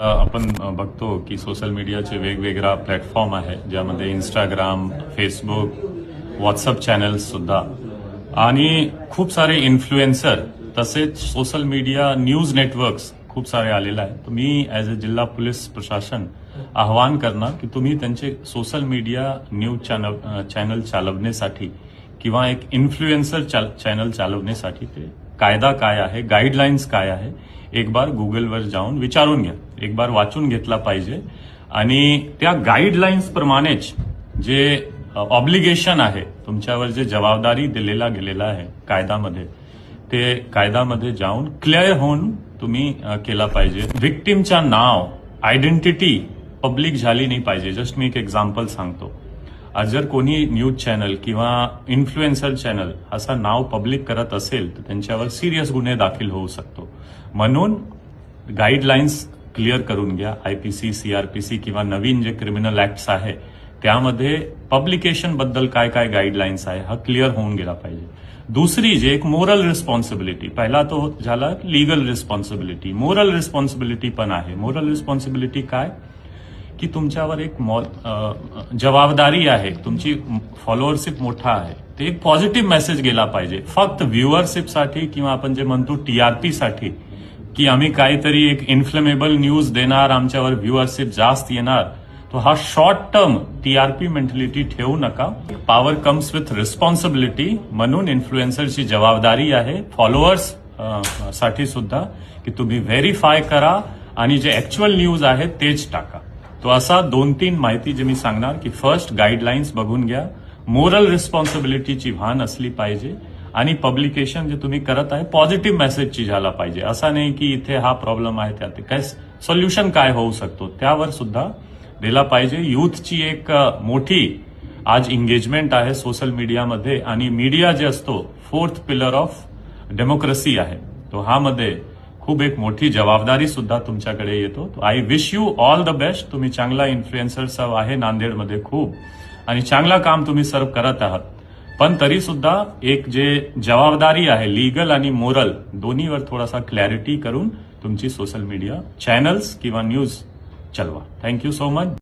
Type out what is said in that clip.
आपण बघतो की सोशल मीडियाचे वेगवेगळा प्लॅटफॉर्म आहे ज्यामध्ये इंस्टाग्राम फेसबुक व्हॉट्सअप चॅनल्स सुद्धा. आणि खूप सारे इन्फ्लुएन्सर तसेच सोशल मीडिया न्यूज नेटवर्क्स खूप सारे आलेले आहेत. तर मी ॲज अ जिल्हा पोलीस प्रशासन आवाहन करणार की तुम्ही त्यांचे social media news channel channel चालवण्यासाठी किंवा एक इन्फ्लुएन्सर चॅनल चालवण्यासाठी ते कायदा काय आहे गाईडलाईन्स काय आहे एक बार गुगलवर जाऊन विचारून घ्या. एक बार वाचून घेतला पाहिजे. आणि त्या गाईडलाईन्स प्रमाणेच जे ऑब्लिगेशन आहे तुमच्यावर जे जबाबदारी दिलेला गेलेला आहे कायद्यामध्ये ते कायद्यामध्ये जाऊन क्लिअर होऊन तुम्ही केला पाहिजे. विक्टिमच्या नाव आयडेंटिटी पब्लिक झाली नाही पाहिजे. जस्ट मी एक एक्झाम्पल सांगतो. आज जर कोणी न्यूज चॅनल किंवा इन्फ्लुएन्सर चॅनल असा नाव पब्लिक करत असेल तर त्यांच्यावर सिरियस गुन्हे दाखल होऊ शकतो. म्हणून गाईडलाईन्स क्लिअर करून घ्या. I P C C R P C किंवा नवीन जे क्रिमिनल ऍक्ट्स आहे त्यामध्ये पब्लिकेशनबद्दल काय काय गाईडलाईन्स आहे हा क्लिअर होऊन गेला पाहिजे. दुसरी जे एक मोरल रिस्पॉन्सिबिलिटी पहिला तो झाला लिगल रिस्पॉन्सिबिलिटी मोरल रिस्पॉन्सिबिलिटी पण आहे. मोरल रिस्पॉन्सिबिलिटी काय? की तुमच्यावर एक जबाबदारी आहे. तुमची फॉलोअरशिप मोठा आहे. ते एक पॉझिटिव्ह मेसेज गेला पाहिजे. फक्त व्ह्युअरशिपसाठी किंवा आपण जे म्हणतो टीआरपी साठी की आम्ही काहीतरी एक इन्फ्लेमेबल न्यूज देणार आमच्यावर व्ह्युअरशिप जास्त येणार तो हा शॉर्ट टर्म टीआरपी मेंटॅलिटी ठेवू नका. पॉवर कम्स विथ रिस्पॉन्सिबिलिटी म्हणून इन्फ्लुएन्सरची जबाबदारी आहे. फॉलोअर्ससाठी सुद्धा की तुम्ही व्हेरीफाय करा आणि जे ऍक्च्युअल न्यूज आहे तेच टाका. तो असा दोन तीन माहिती जे मी सांगणार की फर्स्ट गाईडलाईन्स बघून घ्या. मोरल रिस्पॉन्सिबिलिटीची भान असली पाहिजे आणि पब्लिकेशन जे तुम्ही करत आहे पॉझिटिव्ह मेसेजची झाला पाहिजे. असा नाही की इथे हा प्रॉब्लेम आहे त्यात काय सोल्युशन काय होऊ शकतो त्यावर सुद्धा दिला पाहिजे. युथची एक मोठी आज एंगेजमेंट आहे सोशल मीडियामध्ये आणि मीडिया जे असतो फोर्थ पिलर ऑफ डेमोक्रेसी आहे. तो हा मध्ये खूप एक मोठी जबाबदारी सुद्धा तुमच्याकडे येतो. I wish you all the best तुम्ही चांगला इन्फ्लुएन्सर आहे नांदेडमध्ये खूप. आणि चांगला काम तुम्ही सर्व करत आहात. पण तरी सुद्धा एक जे जबाबदारी आहे लिगल आणि मोरल दोन्हीवर थोडासा क्लॅरिटी करून तुमची सोशल मीडिया चॅनल्स किंवा न्यूज चलवा. Thank you so much